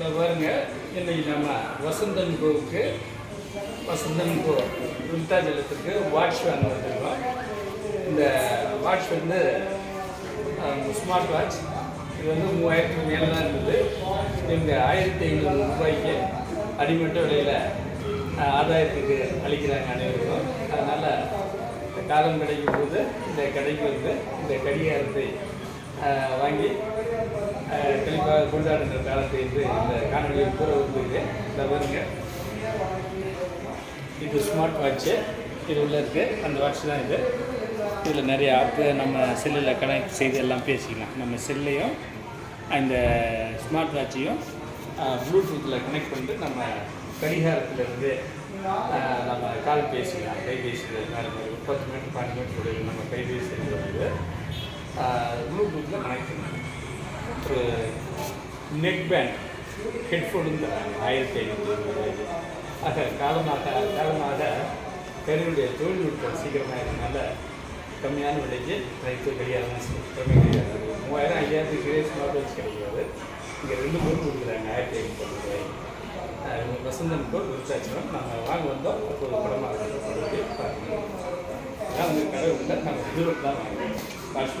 இந்த பாருங்க இன்னைக்கு நம்ம வசந்தன் கோவுக்கு வசந்தன் கோ விருத்தாச்சலத்துக்கு வாட்ச் வேன் வந்துருக்கோம். இந்த வாட்ச் வந்து ஸ்மார்ட் வாட்ச் இது வந்து மூவாயிரத்துக்கு மேலே தான் இருந்தது. இவங்க ஆயிரத்தி ஐநூறு ரூபாய்க்கு அடிமட்ட விலையில் ஆதாயத்துக்கு அளிக்கிறாங்க அனைவருக்கும். அதனால் இந்த காலம் கிடைக்கும் போது இந்த கடைக்கு வந்து இந்த கடிகாரத்தை வாங்கி அஹ், தெளிவாக கொண்டாடுகிற காலத்தை என்று இந்த காணொலியில் கூற விரும்புகிறேன். இந்த பாருங்க. இது ஸ்மார்ட் வாட்ச்சு இது உள்ள இருக்குது அந்த வாட்ச் தான் இது. இதில் நிறைய ஆப்பு நம்ம செல்லில் கனெக்ட் செய்து எல்லாம் பேசிக்கலாம். நம்ம செல்லையும் அந்த ஸ்மார்ட் வாட்சையும் ப்ளூடூத்தில் கனெக்ட் பண்ணிட்டு நம்ம கடிகாரத்துலேருந்து நம்ம கால் பேசிக்கலாம். கைபேசியில் மேலே ஒரு பத்து மினிட் பன்னெண்டு மினிட் நம்ம கைபேசி வந்து ப்ளூடூத்தில் கனெக்ட் நெக் பேண்ட் ஹெட்ஃபோனும் தராங்க ஆயிரத்தி ஐநூற்றி ரூபாய்க்கு ஆக காலமாக காலமாக பெருடைய தொழில்நுட்பம் சீக்கிரமாக இருந்தனால கம்மியான விலைக்கு ரைத்து கடிகாரம் கம்மி கிடையாது மூவாயிரம் ஐயாயிரத்துக்கு கிரே ஸ்மார்ட் வாட்ச் கிடைக்காது இங்கே ரெண்டு பொருள் கொடுக்குறாங்க ஆயிரத்தி ஐநூற்றி ரூபாய் வசந்தன் கோர் விருத்தாச்சலம் நாங்கள் வாங்க வந்தோம். அப்போது படமாக பார்க்கணும். அதான் உங்கள் கடை உள்ள நாங்கள் தூரம் தான் வாங்குவோம் காசு